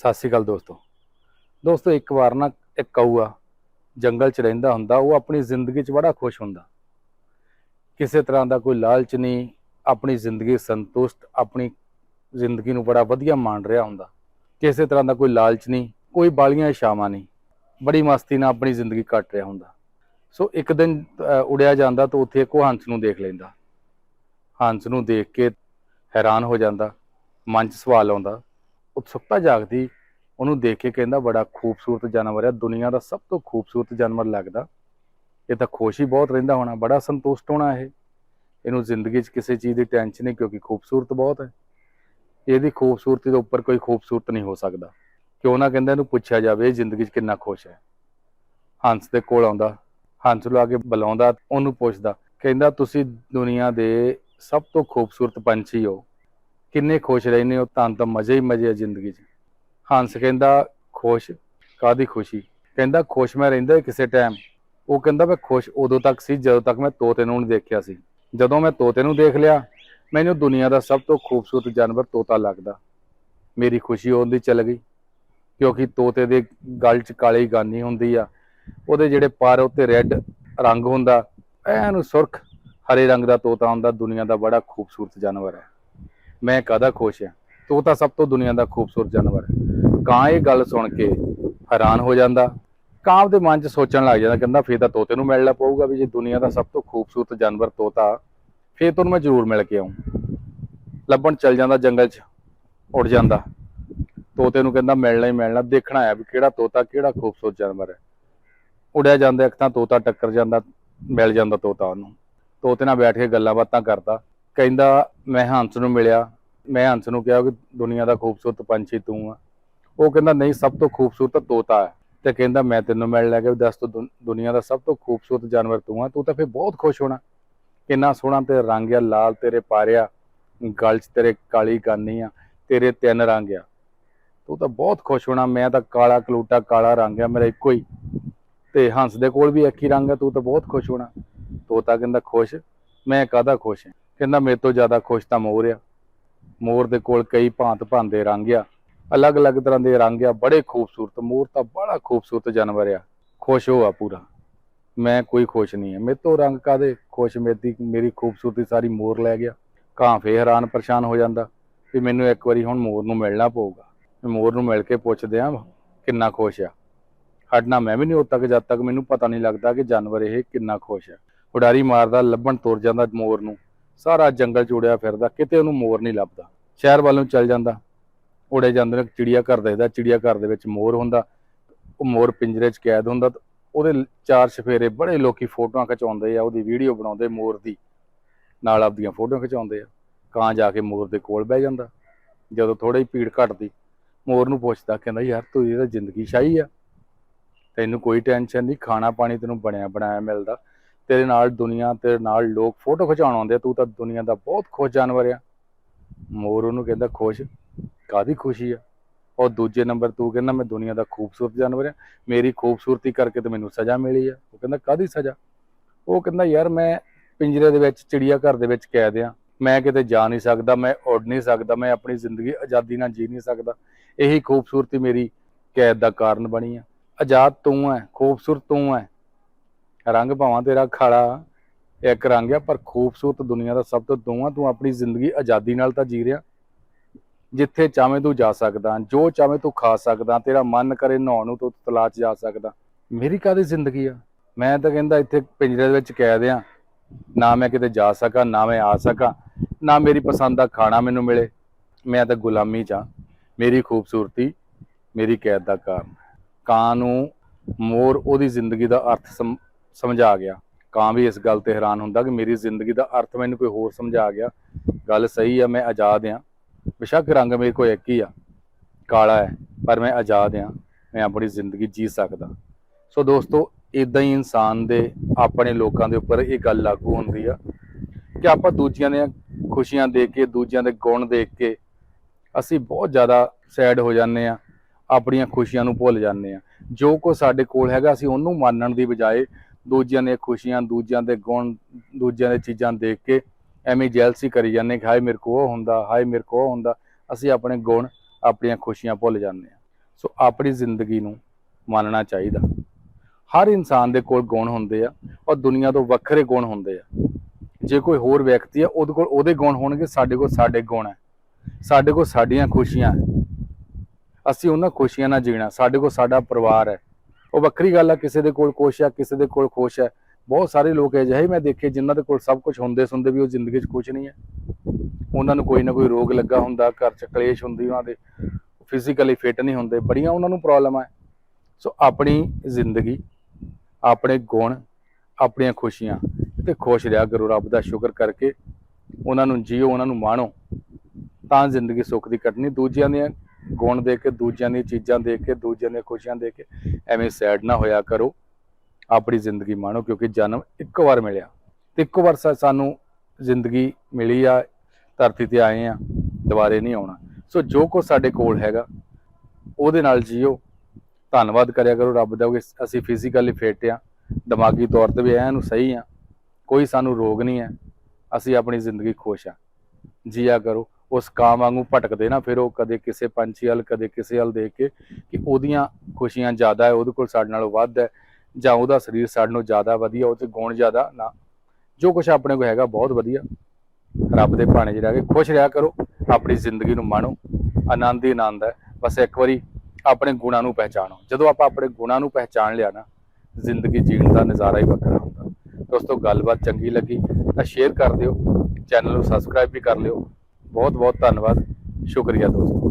ਸਤਿ ਸ਼੍ਰੀ ਅਕਾਲ ਦੋਸਤੋ। ਦੋਸਤੋ ਇੱਕ ਵਾਰ ਨਾ ਇੱਕ ਕਊਆ ਜੰਗਲ 'ਚ ਰਹਿੰਦਾ ਹੁੰਦਾ ਉਹ ਆਪਣੀ ਜ਼ਿੰਦਗੀ 'ਚ ਬੜਾ ਖੁਸ਼ ਹੁੰਦਾ। ਕਿਸੇ ਤਰ੍ਹਾਂ ਦਾ ਕੋਈ ਲਾਲਚ ਨਹੀਂ ਆਪਣੀ ਜ਼ਿੰਦਗੀ ਸੰਤੁਸ਼ਟ ਆਪਣੀ ਜ਼ਿੰਦਗੀ ਨੂੰ ਬੜਾ ਵਧੀਆ ਮੰਨ ਰਿਹਾ ਹੁੰਦਾ। ਕਿਸੇ ਤਰ੍ਹਾਂ ਦਾ ਕੋਈ ਲਾਲਚ ਨਹੀਂ ਕੋਈ ਬਾਲੀਆਂ ਇਸ਼ਾਵਾਂ ਨਹੀਂ ਬੜੀ ਮਸਤੀ ਨਾਲ ਆਪਣੀ ਜ਼ਿੰਦਗੀ ਕੱਟ ਰਿਹਾ ਹੁੰਦਾ। ਸੋ ਇੱਕ ਦਿਨ ਅਹ, ਉੜਿਆ ਜਾਂਦਾ ਤਾਂ ਉੱਥੇ ਇੱਕ ਉਹ ਹੰਸ ਨੂੰ ਦੇਖ ਲੈਂਦਾ। ਹੰਸ ਨੂੰ ਦੇਖ ਕੇ ਹੈਰਾਨ ਹੋ ਜਾਂਦਾ ਮਨ 'ਚ ਸਵਾਲ ਆਉਂਦਾ ਉਤਸੁਕਤਾ ਜਾਗਦੀ, ਉਹਨੂੰ ਦੇਖ ਕੇ ਕਹਿੰਦਾ, ਬੜਾ ਖੂਬਸੂਰਤ ਜਾਨਵਰ ਹੈ ਦੁਨੀਆ ਦਾ ਸਭ ਤੋਂ ਖੂਬਸੂਰਤ ਜਾਨਵਰ ਲੱਗਦਾ। ਇਹ ਤਾਂ ਖੁਸ਼ ਹੀ ਬਹੁਤ ਰਹਿੰਦਾ ਹੋਣਾ, ਬੜਾ ਸੰਤੁਸ਼ਟ ਹੋਣਾ ਇਹ। ਇਹਨੂੰ ਜ਼ਿੰਦਗੀ 'ਚ ਕਿਸੇ ਚੀਜ਼ ਦੀ ਟੈਨਸ਼ਨ ਨਹੀਂ, ਕਿਉਂਕਿ ਖੂਬਸੂਰਤ ਬਹੁਤ ਹੈ। ਇਹਦੀ ਖੂਬਸੂਰਤੀ ਦੇ ਉੱਪਰ ਕੋਈ ਖੂਬਸੂਰਤ ਨਹੀਂ ਹੋ ਸਕਦਾ। ਕਿਉਂ ਨਾ ਕਹਿੰਦਾ ਇਹਨੂੰ ਪੁੱਛਿਆ ਜਾਵੇ, ਇਹ ਜ਼ਿੰਦਗੀ 'ਚ ਕਿੰਨਾ ਖੁਸ਼ ਹੈ? ਹੰਸ ਦੇ ਕੋਲ ਆਉਂਦਾ। ਹੰਸ ਨੂੰ ਆ ਕੇ ਬੁਲਾਉਂਦਾ, ਉਹਨੂੰ ਪੁੱਛਦਾ, ਕਹਿੰਦਾ, ਤੁਸੀਂ ਦੁਨੀਆ ਦੇ ਸਭ ਤੋਂ ਖੂਬਸੂਰਤ ਪੰਛੀ ਹੋ। ਕਿੰਨੇ ਖੁਸ਼ ਰਹਿੰਦੇ ਹੋ? ਤਾਂ ਤਾਂ ਮਜ਼ੇ ਹੀ ਮਜ਼ੇ ਆ ਜ਼ਿੰਦਗੀ 'ਚ। ਹੰਸ ਕਹਿੰਦਾ, ਖੁਸ਼? ਕਾਦੀ ਖੁਸ਼ੀ? ਕਹਿੰਦਾ, ਖੁਸ਼ ਮੈਂ ਰਹਿੰਦਾ ਕਿਸੇ ਟਾਈਮ ਉਹ ਕਹਿੰਦਾ, ਮੈਂ ਖੁਸ਼ ਉਦੋਂ ਤੱਕ ਸੀ ਜਦੋਂ ਤੱਕ ਮੈਂ ਤੋਤੇ ਨੂੰ ਨਹੀਂ ਦੇਖਿਆ ਸੀ। ਜਦੋਂ ਮੈਂ ਤੋਤੇ ਨੂੰ ਦੇਖ ਲਿਆ, ਮੈਨੂੰ ਦੁਨੀਆ ਦਾ ਸਭ ਤੋਂ ਖੂਬਸੂਰਤ ਜਾਨਵਰ ਤੋਤਾ ਲੱਗਦਾ। ਮੇਰੀ ਖੁਸ਼ੀ ਉਹਦੀ ਚਲ ਗਈ, ਕਿਉਂਕਿ ਤੋਤੇ ਦੇ ਗਲ 'ਚ ਕਾਲੀ ਗਾਨੀ ਹੁੰਦੀ ਆ। ਉਹਦੇ ਜਿਹੜੇ ਪਰ ਉੱਤੇ ਰੈੱਡ ਰੰਗ ਹੁੰਦਾ। ਐਨ ਸੁਰਖ, ਹਰੇ ਰੰਗ ਦਾ ਤੋਤਾ ਹੁੰਦਾ। ਦੁਨੀਆ ਦਾ ਬੜਾ ਖੂਬਸੂਰਤ ਜਾਨਵਰ ਹੈ। ਮੈਂ ਕਾਹਦਾ ਖੁਸ਼ ਹਾਂ ਤੋਤਾ ਸਭ ਤੋਂ ਦੁਨੀਆ ਦਾ ਖੂਬਸੂਰਤ ਜਾਨਵਰ ਹੈ ਕਾਂ ਇਹ ਗੱਲ ਸੁਣ ਕੇ ਹੈਰਾਨ ਹੋ ਜਾਂਦਾ। ਕਾਂ ਦੇ ਮਨ 'ਚ ਸੋਚਣ ਲੱਗ ਜਾਂਦਾ, ਕਹਿੰਦਾ ਫੇਰ ਤਾਂ ਤੋਤੇ ਨੂੰ ਮਿਲਣਾ ਪਊਗਾ ਵੀ ਜੇ ਦੁਨੀਆ ਦਾ ਸਭ ਤੋਂ ਖੂਬਸੂਰਤ ਜਾਨਵਰ ਤੋਤਾ, ਫੇਰ ਤੁਹਾਨੂੰ ਮੈਂ ਜ਼ਰੂਰ ਮਿਲ ਕੇ ਆਉਂ ਲੱਭਣ ਚੱਲ ਜਾਂਦਾ ਜੰਗਲ 'ਚ, ਉੱਡ ਜਾਂਦਾ। ਤੋਤੇ ਨੂੰ ਕਹਿੰਦਾ ਮਿਲਣਾ ਹੀ ਮਿਲਣਾ, ਦੇਖਣਾ ਆ ਵੀ ਕਿਹੜਾ ਤੋਤਾ ਕਿਹੜਾ ਖੂਬਸੂਰਤ ਜਾਨਵਰ ਹੈ ਉੜਿਆ ਜਾਂਦਾ ਇੱਕ ਤਾਂ ਤੋਤਾ ਟੱਕਰ ਜਾਂਦਾ, ਮਿਲ ਜਾਂਦਾ ਤੋਤਾ ਉਹਨੂੰ। ਤੋਤੇ ਨਾਲ ਬੈਠ ਕੇ ਗੱਲਾਂ ਬਾਤਾਂ ਕਰਦਾ। ਕਹਿੰਦਾ, ਮੈਂ ਹੰਸ ਨੂੰ ਮਿਲਿਆ। ਮੈਂ ਹੰਸ ਨੂੰ ਕਿਹਾ ਕਿ ਦੁਨੀਆ ਦਾ ਖੂਬਸੂਰਤ ਪੰਛੀ ਤੂੰ ਆ। ਉਹ ਕਹਿੰਦਾ, ਨਹੀਂ, ਸਭ ਤੋਂ ਖੂਬਸੂਰਤ ਤੋਤਾ ਹੈ। ਤੇ ਕਹਿੰਦਾ, ਮੈਂ ਤੈਨੂੰ ਮਿਲ ਲੈ ਕੇ ਦੱਸ ਤੂੰ ਦੁਨ- ਦੁਨੀਆ ਦਾ ਸਭ ਤੋਂ ਖੂਬਸੂਰਤ ਜਾਨਵਰ ਤੂੰ ਆ। ਤੂੰ ਤਾਂ ਫੇਰ ਬਹੁਤ ਖੁਸ਼ ਹੋਣਾ। ਕਿੰਨਾ ਸੋਹਣਾ ਤੇ ਰੰਗ ਆ, ਲਾਲ ਤੇਰੇ ਪਾਰਿਆ ਗਲ 'ਚ ਤੇਰੇ ਕਾਲੀ ਗਾਨੀ ਆ, ਤੇਰੇ ਤਿੰਨ ਰੰਗ ਆ। ਤੂੰ ਤਾਂ ਬਹੁਤ ਖੁਸ਼ ਹੋਣਾ। ਮੈਂ ਤਾਂ ਕਾਲਾ ਕਲੂਟਾ, ਕਾਲਾ ਰੰਗ ਆ, ਮੇਰਾ ਇੱਕੋ ਹੀ। ਤੇ ਹੰਸ ਦੇ ਕੋਲ ਵੀ ਇੱਕ ਹੀ ਰੰਗ ਆ, ਤੂੰ ਤਾਂ ਬਹੁਤ ਖੁਸ਼ ਹੋਣਾ। ਤੋਤਾ ਕਹਿੰਦਾ, ਖੁਸ਼? ਮੈਂ ਕਾਹਦਾ ਖੁਸ਼ ਹਾਂ ਕਹਿੰਦਾ ਮੇਰੇ ਤੋਂ ਜ਼ਿਆਦਾ ਖੁਸ਼ ਤਾਂ ਮੋਰ ਆ। ਮੋਰ ਦੇ ਕੋਲ ਕਈ ਭਾਂਤ ਭਾਂਦੇ ਰੰਗ ਆ। ਅਲੱਗ-ਅਲੱਗ ਤਰ੍ਹਾਂ ਦੇ ਰੰਗ ਆ, ਬੜੇ ਖੂਬਸੂਰਤ। ਮੋਰ ਤਾਂ ਬੜਾ ਖੂਬਸੂਰਤ ਜਾਨਵਰ ਆ। ਖੁਸ਼ ਹੋ ਆ ਪੂਰਾ। ਮੈਂ ਕੋਈ ਖੁਸ਼ ਨਹੀਂ ਹਾਂ ਮੇਰੇ ਤੋਂ ਰੰਗ ਕਾਦੇ ਖੁਸ਼ ਮੇਰੀ ਮੇਰੀ ਖੂਬਸੂਰਤੀ ਸਾਰੀ ਮੋਰ ਲੈ ਗਿਆ। ਕਾਂ ਫੇ ਹੈਰਾਨ ਪਰੇਸ਼ਾਨ ਹੋ ਜਾਂਦਾ ਵੀ ਮੈਨੂੰ ਇੱਕ ਵਾਰੀ ਹੁਣ ਮੋਰ ਨੂੰ ਮਿਲਣਾ ਪਊਗਾ। ਮੋਰ ਨੂੰ ਮਿਲ ਕੇ ਪੁੱਛਦੇ ਆ ਕਿੰਨਾ ਖੁਸ਼ ਆ। ਹਟਣਾ ਮੈਂ ਵੀ ਨਹੀਂ ਉਦ ਤੱਕ ਜਦ ਤੱਕ ਮੈਨੂੰ ਪਤਾ ਨਹੀਂ ਲੱਗਦਾ ਕਿ ਜਾਨਵਰ ਇਹ ਕਿੰਨਾ ਖੁਸ਼ ਆ। ਉਡਾਰੀ ਮਾਰਦਾ, ਲੱਭਣ ਤੁਰ ਜਾਂਦਾ ਮੋਰ ਨੂੰ। ਸਾਰਾ ਜੰਗਲ ਚ ਉੜਿਆ ਫਿਰਦਾ, ਕਿਤੇ ਉਹਨੂੰ ਮੋਰ ਨਹੀਂ ਲੱਭਦਾ। ਸ਼ਹਿਰ ਵੱਲੋਂ ਚੱਲ ਜਾਂਦਾ। ਉੜੇ ਜਾਂਦੇ ਨੇ, ਚਿੜੀਆ ਘਰ ਦੇਖਦਾ, ਚਿੜੀਆ ਘਰ ਦੇ ਵਿੱਚ ਮੋਰ ਹੁੰਦਾ। ਉਹ ਮੋਰ ਪਿੰਜਰੇ 'ਚ ਕੈਦ ਹੁੰਦਾ ਉਹਦੇ ਚਾਰ ਚਫੇਰੇ ਬੜੇ ਲੋਕੀ ਫੋਟੋਆਂ ਖਿਚਾਉਂਦੇ ਆ, ਉਹਦੀ ਵੀਡੀਓ ਬਣਾਉਂਦੇ ਮੋਰ ਦੀ। ਨਾਲ ਆਪਦੀਆਂ ਫੋਟੋਆਂ ਖਿਚਾਉਂਦੇ ਆ। ਕਾਂ ਜਾ ਕੇ ਮੋਰ ਦੇ ਕੋਲ ਬਹਿ ਜਾਂਦਾ। ਜਦੋਂ ਥੋੜੀ ਭੀੜ ਘਟਦੀ, ਮੋਰ ਨੂੰ ਪੁੱਛਦਾ, ਕਹਿੰਦਾ, ਯਾਰ, ਤੂੰ ਇਹਦਾ ਜ਼ਿੰਦਗੀ ਸ਼ਾਹੀ ਆ। ਤੈਨੂੰ ਕੋਈ ਟੈਨਸ਼ਨ ਨਹੀਂ ਖਾਣਾ ਪਾਣੀ ਤੈਨੂੰ ਬਣਿਆ ਬਣਾਇਆ ਮਿਲਦਾ। ਤੇਰੇ ਨਾਲ ਦੁਨੀਆ ਤੇਰੇ ਨਾਲ ਲੋਕ ਫੋਟੋ ਖਿਚਾਉਣ ਆਉਂਦੇ ਆ, ਤੂੰ ਤਾਂ ਦੁਨੀਆ ਦਾ ਬਹੁਤ ਖੁਸ਼ ਜਾਨਵਰ ਆ। ਮੋਰ ਉਹਨੂੰ ਕਹਿੰਦਾ ਖੁਸ਼? ਕਾਦੀ ਖੁਸ਼ੀ ਆ? ਔਰ ਦੂਜੇ ਨੰਬਰ ਤੂੰ ਕਹਿੰਦਾ ਮੈਂ ਦੁਨੀਆ ਦਾ ਖੂਬਸੂਰਤ ਜਾਨਵਰ ਆ। ਮੇਰੀ ਖੂਬਸੂਰਤੀ ਕਰਕੇ ਤੇ ਮੈਨੂੰ ਸਜ਼ਾ ਮਿਲੀ ਆ। ਉਹ ਕਹਿੰਦਾ ਕਾਦੀ ਸਜ਼ਾ? ਉਹ ਕਹਿੰਦਾ ਯਾਰ ਮੈਂ ਪਿੰਜਰੇ ਦੇ ਵਿੱਚ ਚਿੜੀਆ ਘਰ ਦੇ ਵਿੱਚ ਕੈਦ ਆ। ਮੈਂ ਕਿਤੇ ਜਾ ਨਹੀਂ ਸਕਦਾ ਮੈਂ ਉੱਡ ਨਹੀਂ ਸਕਦਾ ਮੈਂ ਆਪਣੀ ਜ਼ਿੰਦਗੀ ਆਜ਼ਾਦੀ ਨਾਲ ਜੀ ਨਹੀਂ ਸਕਦਾ। ਇਹੀ ਖੂਬਸੂਰਤੀ ਮੇਰੀ ਕੈਦ ਦਾ ਕਾਰਨ ਬਣੀ ਆ। ਆਜ਼ਾਦ ਤੂੰ ਹੈ ਖੂਬਸੂਰਤ ਤੂੰ ਹੈ ਰੰਗ ਭਾਵਾਂ ਤੇਰਾ ਖਾਲਾ। ਇੱਕ ਰੰਗ ਆ, ਪਰ ਖੂਬਸੂਰਤ ਦੁਨੀਆ ਦਾ ਸਭ ਤੋਂ ਦੋਵਾਂ ਤੂੰ ਆਪਣੀ ਜ਼ਿੰਦਗੀ ਆਜ਼ਾਦੀ ਨਾਲ ਤਾਂ ਜੀ ਰਿਹਾ। ਜਿੱਥੇ ਚਾਵੇਂ ਤੂੰ ਜਾ ਸਕਦਾ, ਜੋ ਚਾਵੇਂ ਤੂੰ ਖਾ ਸਕਦਾ, ਤੇਰਾ ਮਨ ਕਰੇ ਨਹਾਉਣ ਨੂੰ, ਤੂੰ ਤਲਾਅ 'ਚ ਜਾ ਸਕਦਾ। ਮੇਰੀ ਕਾਹਦੀ ਜ਼ਿੰਦਗੀ ਆ? ਮੈਂ ਤਾਂ ਕਹਿੰਦਾ ਇੱਥੇ ਪਿੰਜਰੇ ਦੇ ਵਿੱਚ ਕੈਦ ਆ। ਨਾ ਮੈਂ ਕਿਤੇ ਜਾ ਸਕਾਂ, ਨਾ ਮੈਂ ਆ ਸਕਾਂ, ਨਾ ਮੇਰੀ ਪਸੰਦ ਦਾ ਖਾਣਾ ਮੈਨੂੰ ਮਿਲੇ। ਮੈਂ ਤਾਂ ਗੁਲਾਮੀ 'ਚ ਆ। ਮੇਰੀ ਖੂਬਸੂਰਤੀ, ਮੇਰੀ ਕੈਦ ਦਾ ਕਾਰਨ। ਕਾਂ ਨੂੰ ਮੋਰ, ਉਹਦੀ ਜ਼ਿੰਦਗੀ ਦਾ ਅਰਥ ਸਮਝਾ ਗਿਆ। ਕਾਂ ਵੀ ਇਸ ਗੱਲ ਤੇ ਹੈਰਾਨ ਹੁੰਦਾ ਕਿ ਮੇਰੀ ਜ਼ਿੰਦਗੀ ਦਾ ਅਰਥ ਮੈਨੂੰ ਕੋਈ ਹੋਰ ਸਮਝਾ ਗਿਆ। ਗੱਲ ਸਹੀ ਆ, ਮੈਂ ਆਜ਼ਾਦ ਆ ਬੇਸ਼ੱਕ ਰੰਗ ਮੇਰੇ ਕੋਲ ਇੱਕ ਹੀ ਆ, ਕਾਲਾ ਹੈ, ਪਰ ਮੈਂ ਆਜ਼ਾਦ ਆ ਮੈਂ ਆਪਣੀ ਜ਼ਿੰਦਗੀ ਜੀ ਸਕਦਾ। ਸੋ ਦੋਸਤੋ ਇਦਾਂ ਹੀ ਇਨਸਾਨ ਦੇ ਆਪਣੇ ਲੋਕਾਂ ਦੇ ਉੱਪਰ ਇਹ ਗੱਲ ਲਾਗੂ ਹੁੰਦੀ ਆ ਕਿ ਆਪਾਂ ਦੂਜਿਆਂ ਦੀਆਂ ਖੁਸ਼ੀਆਂ ਦੇਖ ਕੇ, ਦੂਜਿਆਂ ਦੇ ਗੁਣ ਦੇਖ ਕੇ ਅਸੀਂ ਬਹੁਤ ਜ਼ਿਆਦਾ ਸੈਡ ਹੋ ਜਾਂਦੇ ਆ ਆਪਣੀਆਂ ਖੁਸ਼ੀਆਂ ਨੂੰ ਭੁੱਲ ਜਾਂਦੇ ਆ ਜੋ ਕੋ ਸਾਡੇ ਕੋਲ ਹੈਗਾ, ਅਸੀਂ ਉਹਨੂੰ ਮੰਨਣ ਦੀ ਬਜਾਏ ਦੂਜਿਆਂ ਦੀਆਂ ਖੁਸ਼ੀਆਂ, ਦੂਜਿਆਂ ਦੇ ਗੁਣ, ਦੂਜਿਆਂ ਦੇ ਚੀਜ਼ਾਂ ਦੇਖ ਕੇ ਐਵੇਂ ਜੈਲਸੀ ਕਰੀ ਜਾਂਦੇ ਕਿ ਹਾਏ ਮੇਰੇ ਕੋ ਉਹ ਹੁੰਦਾ, ਹਾਏ ਮੇਰੇ ਕੋ ਉਹ ਹੁੰਦਾ, ਅਸੀਂ ਆਪਣੇ ਗੁਣ, ਆਪਣੀਆਂ ਖੁਸ਼ੀਆਂ ਭੁੱਲ ਜਾਂਦੇ ਆ ਸੋ ਆਪਣੀ ਜ਼ਿੰਦਗੀ ਨੂੰ ਮੰਨਣਾ ਚਾਹੀਦਾ। ਹਰ ਇਨਸਾਨ ਦੇ ਕੋਲ ਗੁਣ ਹੁੰਦੇ ਆ, ਔਰ ਦੁਨੀਆ ਤੋਂ ਵੱਖਰੇ ਗੁਣ ਹੁੰਦੇ ਆ। ਜੇ ਕੋਈ ਹੋਰ ਵਿਅਕਤੀ ਆ, ਉਹਦੇ ਕੋਲ ਉਹਦੇ ਗੁਣ ਹੋਣਗੇ, ਸਾਡੇ ਕੋਲ ਸਾਡੇ ਗੁਣ ਹੈ ਸਾਡੇ ਕੋਲ ਸਾਡੀਆਂ ਖੁਸ਼ੀਆਂ ਅਸੀਂ ਉਹਨਾਂ ਖੁਸ਼ੀਆਂ ਨਾਲ ਜੀਣਾ, ਸਾਡੇ ਕੋਲ ਸਾਡਾ ਪਰਿਵਾਰ ਹੈ ਉਹ ਵੱਖਰੀ ਗੱਲ ਆ, ਕਿਸੇ ਦੇ ਕੋਲ ਕੁਛ ਆ, ਕਿਸੇ ਦੇ ਕੋਲ ਖੁਸ਼ ਹੈ ਬਹੁਤ ਸਾਰੇ ਲੋਕ ਅਜਿਹੇ ਮੈਂ ਦੇਖੇ ਜਿਨ੍ਹਾਂ ਦੇ ਕੋਲ ਸਭ ਕੁਝ ਹੁੰਦੇ ਸੁਣਦੇ ਵੀ ਉਹ ਜ਼ਿੰਦਗੀ 'ਚ ਖੁਸ਼ ਨਹੀਂ ਹੈ ਉਹਨਾਂ ਨੂੰ ਕੋਈ ਨਾ ਕੋਈ ਰੋਗ ਲੱਗਾ ਹੁੰਦਾ, ਘਰ 'ਚ ਕਲੇਸ਼ ਹੁੰਦੀ, ਉਹਨਾਂ ਦੇ ਫਿਜ਼ੀਕਲੀ ਫਿਟ ਨਹੀਂ ਹੁੰਦੇ, ਬੜੀਆਂ ਉਹਨਾਂ ਨੂੰ ਪ੍ਰੋਬਲਮਾਂ ਹੈ ਸੋ ਆਪਣੀ ਜ਼ਿੰਦਗੀ, ਆਪਣੇ ਗੁਣ, ਆਪਣੀਆਂ ਖੁਸ਼ੀਆਂ, ਤੇ ਖੁਸ਼ ਰਿਹਾ ਕਰੋ, ਰੱਬ ਦਾ ਸ਼ੁਕਰ ਕਰਕੇ। ਉਹਨਾਂ ਨੂੰ ਜੀਓ, ਉਹਨਾਂ ਨੂੰ ਮਾਣੋ। ਤਾਂ ਜ਼ਿੰਦਗੀ ਸੁੱਖ ਦੀ ਕੱਟਣੀ ਦੂਜਿਆਂ ਦੀਆਂ ਗੁਣ ਦੇਖ ਕੇ, ਦੂਜਿਆਂ ਦੀਆਂ ਚੀਜ਼ਾਂ ਦੇਖ ਕੇ, ਦੂਜਿਆਂ ਦੀਆਂ ਖੁਸ਼ੀਆਂ ਦੇਖ ਕੇ ਐਵੇਂ ਸੈਡ ਨਾ ਹੋਇਆ ਕਰੋ। ਆਪਣੀ ਜ਼ਿੰਦਗੀ ਮਾਣੋ, ਕਿਉਂਕਿ ਜਨਮ ਇੱਕੋ ਵਾਰ ਮਿਲਿਆ। ਤੇ ਇੱਕੋ ਵਾਰ ਸਾਨੂੰ ਜ਼ਿੰਦਗੀ ਮਿਲੀ ਆ, ਧਰਤੀ ਤੇ ਆਏ ਆ, ਦੁਬਾਰੇ ਨਹੀਂ ਆਉਣਾ। ਸੋ ਜੋ ਕੁਛ ਸਾਡੇ ਕੋਲ ਹੈਗਾ, ਉਹਦੇ ਨਾਲ ਜੀਓ। ਧੰਨਵਾਦ ਕਰਿਆ ਕਰੋ ਰੱਬ ਦਾ ਕਿ ਅਸੀਂ ਫਿਜ਼ੀਕਲੀ ਫਿੱਟ ਆ। ਦਿਮਾਗੀ ਤੌਰ ਤੇ ਵੀ ਐਨ ਨੂੰ ਸਹੀ ਆ। ਕੋਈ ਸਾਨੂੰ ਰੋਗ ਨਹੀਂ ਹੈ ਅਸੀਂ ਆਪਣੀ ਜ਼ਿੰਦਗੀ ਖੁਸ਼ ਆ। ਜੀਆ ਕਰੋ। ਉਸ ਕਾਂ ਵਾਂਗੂ ਭਟਕਦੇ ਨਾ, ਫਿਰ ਉਹ ਕਦੇ ਕਿਸੇ ਪੰਛੀ ਵੱਲ, ਕਦੇ ਕਿਸੇ ਵੱਲ ਦੇਖ ਕੇ ਕਿ ਉਹਦੀਆਂ ਖੁਸ਼ੀਆਂ ਜ਼ਿਆਦਾ ਹੈ, ਉਹਦੇ ਕੋਲ ਸਾਡੇ ਨਾਲੋਂ ਵੱਧ ਹੈ ਜਾਂ ਉਹਦਾ ਸਰੀਰ ਸਾਡੇ ਨਾਲੋਂ ਜ਼ਿਆਦਾ ਵਧੀਆ ਉਹ 'ਚ ਗੁਣ ਜ਼ਿਆਦਾ ਨਾ। ਜੋ ਕੁਝ ਆਪਣੇ ਕੋਲ ਹੈਗਾ, ਬਹੁਤ ਵਧੀਆ। ਰੱਬ ਦੇ ਭਾਣੇ 'ਚ ਰਹਿ ਕੇ ਖੁਸ਼ ਰਿਹਾ ਕਰੋ, ਆਪਣੀ ਜ਼ਿੰਦਗੀ ਨੂੰ ਮਾਣੋ। ਆਨੰਦ ਹੀ ਆਨੰਦ ਹੈ। ਬਸ ਇੱਕ ਵਾਰੀ ਆਪਣੇ ਗੁਣਾਂ ਨੂੰ ਪਹਿਚਾਣੋ। ਜਦੋਂ ਆਪਾਂ ਆਪਣੇ ਗੁਣਾਂ ਨੂੰ ਪਹਿਚਾਣ ਲਿਆ ਨਾ, ਜ਼ਿੰਦਗੀ ਜੀਣ ਦਾ ਨਜ਼ਾਰਾ ਹੀ ਵੱਖਰਾ ਹੁੰਦਾ। ਦੋਸਤੋ, ਗੱਲਬਾਤ ਚੰਗੀ ਲੱਗੀ ਤਾਂ ਸ਼ੇਅਰ ਕਰ ਦਿਓ ਚੈਨਲ ਨੂੰ ਸਬਸਕ੍ਰਾਈਬ ਵੀ ਕਰ ਲਿਓ। ਬਹੁਤ ਬਹੁਤ ਧੰਨਵਾਦ। ਸ਼ੁਕਰੀਆ ਦੋਸਤੋ।